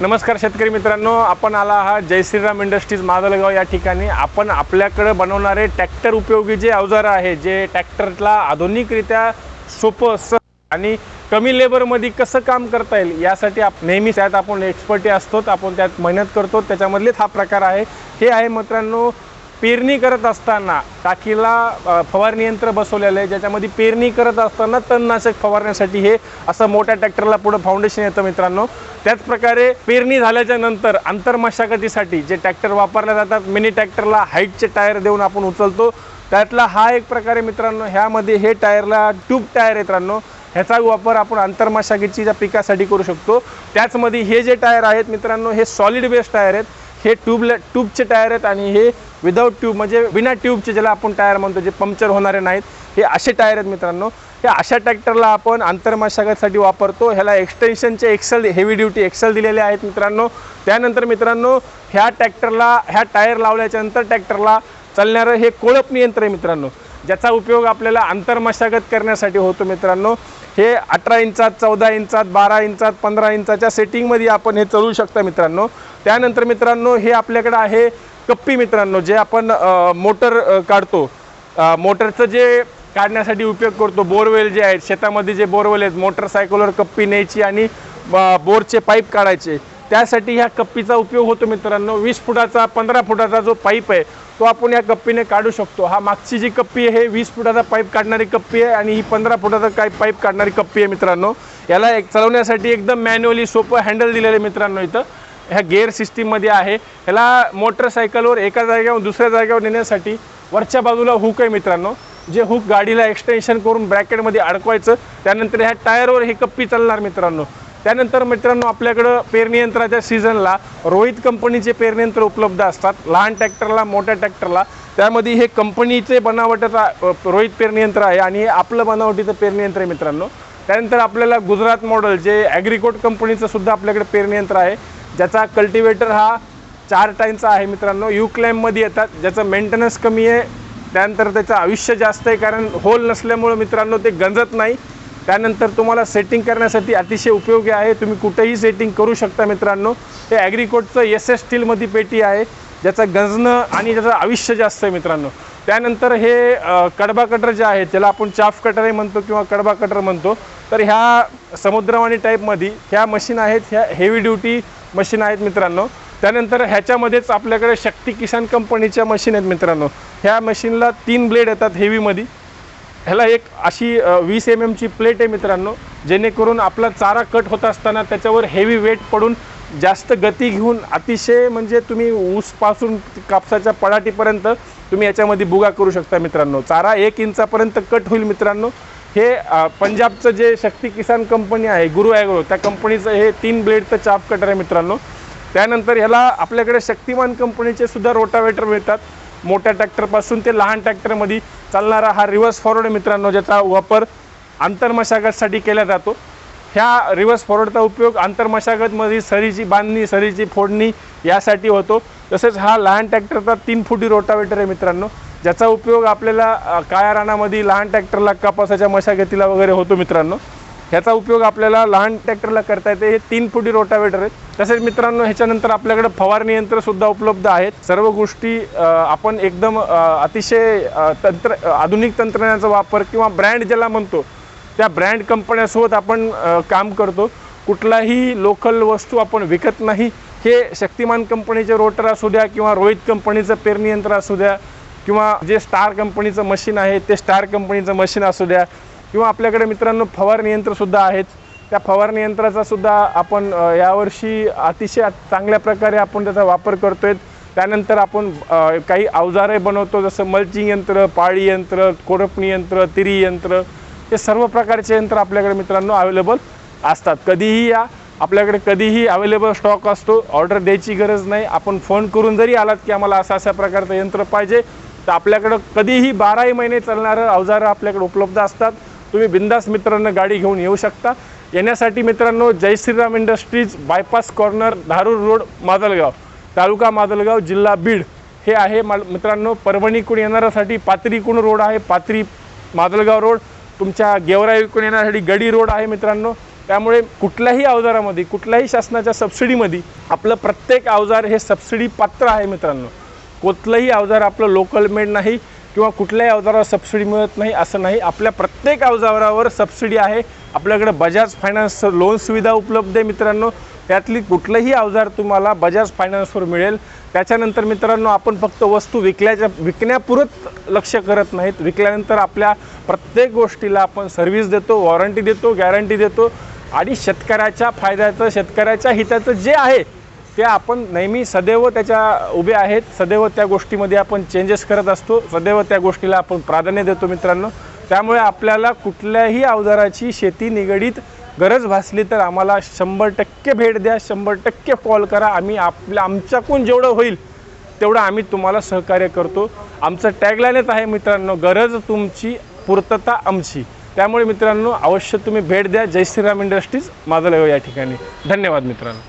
नमस्कार शेतकरी मित्रांनो आपण आला आहात जय श्रीराम इंडस्ट्रीज मादलगाव या ठिकाणी. आपण आपल्याकडं बनवणारे ट्रॅक्टर उपयोगी जे अवजारं आहे जे ट्रॅक्टरला आधुनिकरित्या सोपं स आणि कमी लेबरमध्ये कसं काम करता येईल यासाठी आप नेहमी त्यात आपण एक्सपर्टी असतो आपण त्यात मेहनत करतो त्याच्यामधलेच हा प्रकार आहे. हे आहे मित्रांनो पेरणी करत असताना टाकीला फवारणी यंत्र बसवलेलं आहे. ज्याच्यामध्ये पेरणी करत असताना तणनाशक फवारण्यासाठी हे असं मोठ्या ट्रॅक्टरला पुढं फाउंडेशन येतं मित्रांनो. त्याच प्रकारे पेरणी झाल्याच्यानंतर आंतरमशागतीसाठी जे ट्रॅक्टर वापरल्या जातात मिनी ट्रॅक्टरला हाईटचे टायर देऊन आपण उचलतो. त्यातला हा एक प्रकारे मित्रांनो ह्यामध्ये हे टायरला ट्यूब टायर आहे मित्रांनो. ह्याचा वापर आपण आंतरमशागतीच्या पिकासाठी करू शकतो. त्याचमध्ये हे जे टायर आहेत मित्रांनो हे सॉलिड बेस टायर आहेत. हे ट्यूबला ट्यूबचे टायर आहेत आणि हे विदाऊट ट्यूब म्हणजे बिना ट्यूबचे ज्याला आपण टायर म्हणतो जे पंक्चर होणारे नाहीत हे असे टायर आहेत मित्रांनो. हे अशा ट्रॅक्टरला आपण आंतरमशागतसाठी वापरतो. ह्याला एक्सटेन्शनचे एक्सेल हेवी ड्युटी एक्सेल दिलेले आहेत मित्रांनो. त्यानंतर मित्रांनो ह्या ट्रॅक्टरला ह्या टायर लावल्याच्या नंतर ट्रॅक्टरला चालणारं हे कोळप यंत्र आहे मित्रांनो. ज्याचा उपयोग आपल्याला आंतरमशागत करण्यासाठी होतो मित्रांनो. हे अठरा इंचात चौदा इंचात बारा इंचात पंधरा इंचाच्या सेटिंगमध्ये आपण हे चालू शकता मित्रांनो. त्यानंतर मित्रांनो हे आपल्याकडे आहे कप्पी मित्रांनो जे आपण मोटर काढतो मोटरचं जे काढण्यासाठी उपयोग करतो बोरवेल जे आहेत शेतामध्ये जे बोरवेल आहेत मोटरसायकलवर कप्पी न्यायची आणि ब- बोरचे पाईप काढायचे त्यासाठी ह्या कप्पीचा उपयोग होतो मित्रांनो. वीस फुटाचा पंधरा फुटाचा जो पाईप आहे तो आपण या कप्पीने काढू शकतो. हा मागची जी कप्पी आहे वीस फुटाचा पाईप काढणारी कप्पी आहे आणि ही पंधरा फुटाचा काय पाईप काढणारी कप्पी आहे मित्रांनो. याला एक चालवण्यासाठी एकदम मॅन्युअली सोपं हँडल दिलेलं आहे मित्रांनो इथं. ह्या गेअर सिस्टीममध्ये आहे. ह्याला मोटरसायकलवर एका जागेवर दुसऱ्या जागेवर नेण्यासाठी वरच्या बाजूला हुक आहे मित्रांनो. जे हुक गाडीला एक्सटेन्शन करून ब्रॅकेटमध्ये अडकवायचं त्यानंतर ह्या टायरवर हे कप्पी चालणार मित्रांनो. त्यानंतर मित्रांनो आपल्याकडं पेरणी यंत्राच्या सीझनला रोहित कंपनीचे पेरणी यंत्र उपलब्ध असतात. लहान ट्रॅक्टरला मोठ्या ट्रॅक्टरला. त्यामध्ये हे कंपनीचे बनावटाचा रोहित पेरणी यंत्र आहे आणि हे आपलं बनावटीचं पेरणी यंत्र आहे मित्रांनो. त्यानंतर आपल्याला गुजरात मॉडेल जे ॲग्रिकोट कंपनीचं सुद्धा आपल्याकडे पेरणी यंत्र आहे. ज्याचा कल्टिवेटर हा चार टाईमचा आहे मित्रांनो. युक्लेममध्ये येतात. ज्याचं मेंटेनन्स कमी आहे त्यानंतर त्याचं आयुष्य जास्त आहे कारण होल नसल्यामुळं मित्रांनो ते गंजत नाही. त्यानंतर तुम्हाला सेटिंग करण्यासाठी अतिशय उपयोगी आहे. तुम्ही कुठेही सेटिंग करू शकता मित्रांनो. हे ॲग्रिकोटचं एस एस स्टीलमध्ये पेटी आहे ज्याचं गंजणं आणि ज्याचं आयुष्य जास्त आहे मित्रांनो. त्यानंतर हे कडबा कटर जे आहे त्याला आपण चाफ कटरही म्हणतो किंवा कडबा कटर म्हणतो तर ह्या समुद्रवाणी टाईपमध्ये ह्या मशीन आहेत. ह्या हेवी ड्युटी मशीन आहेत मित्रांनो. त्यानंतर ह्याच्यामध्येच आपल्याकडे शक्ती किसान कंपनीच्या मशीन आहेत मित्रांनो. ह्या मशीनला तीन ब्लेड येतात हेवीमध्ये. ह्याला एक अशी वीस एम एमची प्लेट आहे मित्रांनो. जेणेकरून आपला चारा कट होत असताना त्याच्यावर हेवी वेट पडून जास्त गती घेऊन अतिशय म्हणजे तुम्ही ऊसपासून कापसाच्या पडाटीपर्यंत तुम्ही याच्यामध्ये बुगा करू शकता मित्रांनो. चारा एक इंचापर्यंत कट होईल मित्रांनो. हे पंजाबचं जे शक्ती किसान कंपनी आहे गुरु ॲग्रो त्या कंपनीचं हे तीन ब्लेडचं चाप कटर आहे मित्रांनो. त्यानंतर ह्याला आपल्याकडे शक्तिमान कंपनीचे सुद्धा रोटावेटर मिळतात. मोठ्या ट्रॅक्टरपासून ते लहान ट्रॅक्टरमध्ये चालणारा हा रिव्हर्स फॉरवर्ड आहे मित्रांनो ज्याचा वापर आंतरमशागतसाठी केला जातो. ह्या रिव्हर्स फॉरवर्डचा उपयोग आंतरमशागतमध्ये सरीची बांधणी सरीची फोडणी यासाठी होतो. तसेच हा लहान ट्रॅक्टरचा तीन फुटी रोटावेटर आहे मित्रांनो. ज्याचा उपयोग आपल्याला काळ्या रानामध्ये लहान ट्रॅक्टरला कापासाच्या मशागतीला वगैरे होतो मित्रांनो. ह्याचा उपयोग आपल्याला लहान ट्रॅक्टरला करता येते. हे तीन फुटी रोटावेटर आहेत. तसेच मित्रांनो ह्याच्यानंतर आपल्याकडे फवारणी यंत्रसुद्धा उपलब्ध आहेत. सर्व गोष्टी आपण एकदम अतिशय तंत्र आधुनिक तंत्रज्ञानाचा वापर किंवा ब्रँड ज्याला म्हणतो त्या ब्रँड कंपन्यासोबत आपण काम करतो. कुठलाही लोकल वस्तू आपण विकत नाही. हे शक्तिमान कंपनीचे रोटर असू द्या किंवा रोहित कंपनीचं पेरणी यंत्र असू द्या किंवा जे स्टार कंपनीचं मशीन आहे ते स्टार कंपनीचं मशीन असू द्या किंवा आपल्याकडे मित्रांनो फवारणी यंत्रसुद्धा आहेत त्या फवारणी यंत्राचासुद्धा आपण यावर्षी अतिशय चांगल्या प्रकारे आपण त्याचा वापर करतो आहे त्यानंतर आपण काही अवजारे बनवतो जसं मल्चिंग यंत्र पाळी यंत्र कोरपणी यंत्र तिरी यंत्र हे सर्व प्रकारचे यंत्र आपल्याकडे मित्रांनो अवेलेबल असतात. कधीही या आपल्याकडे कधीही अवेलेबल स्टॉक असतो. ऑर्डर द्यायची गरज नाही. आपण फोन करून जरी आलात की आम्हाला असं अशा प्रकारचं यंत्र पाहिजे तर आपल्याकडं कधीही बाराही महिने चालणारं अवजारं आपल्याकडे उपलब्ध असतात. तुम्ही बिंदास मित्रांनो गाडी घेऊन येऊ शकता. येण्यासाठी मित्रांनो Jai Shriram industries bypass corner Dharur road Majalgaon तालुका माजलगाव जिल्हा बीड. हे आहे मा मित्रांनो परभणीकडून येणाऱ्यासाठी पात्रीकुण रोड आहे पात्री माजलगाव रोड. तुमच्या गेवराईकडून येण्यासाठी गडी रोड आहे मित्रांनो. त्यामुळे कुठल्याही अवजारामध्ये कुठल्याही शासनाच्या सबसिडीमध्ये आपलं प्रत्येक अवजार हे सबसिडी पात्र आहे मित्रांनो. कुठलंही अवजार आपलं लोकल मेड नाही किंवा कुठल्याही अवजारावर सबसिडी मिळत नाही असं नाही. आपल्या प्रत्येक अवजारावर सबसिडी आहे. आपल्याकडे बजाज फायनान्स लोन सुविधा उपलब्ध आहे मित्रांनो. त्यातली कुठलंही अवजार तुम्हाला बजाज फायनान्सवर मिळेल. त्याच्यानंतर मित्रांनो आपण फक्त वस्तू विकल्याच्या विकण्यापुरत लक्ष करत नाहीत. विकल्यानंतर आपल्या प्रत्येक गोष्टीला आपण सर्व्हिस देतो वॉरंटी देतो गॅरंटी देतो. आणि शेतकऱ्याच्या फायद्याचं शेतकऱ्याच्या हिताचं जे आहे ते आपण नेहमी सदैव त्याच्या उभे आहेत सदैव त्या गोष्टीमध्ये आपण चेंजेस करत असतो सदैव त्या गोष्टीला आपण प्राधान्य देतो मित्रांनो. त्यामुळे आपल्याला कुठल्याही अवजाराची शेती निगडीत गरज भासली तर आम्हाला शंभर टक्के भेट द्या शंभर टक्के कॉल करा. आम्ही आपल्या आमच्याकडून जेवढं होईल तेवढं आम्ही तुम्हाला सहकार्य करतो. आमचं टॅगलाईनच आहे मित्रांनो गरज तुमची पूर्तता आमची. त्यामुळे मित्रांनो अवश्य तुम्ही भेट द्या. जय श्रीराम इंडस्ट्रीज माझं हो या ठिकाणी. धन्यवाद मित्रांनो.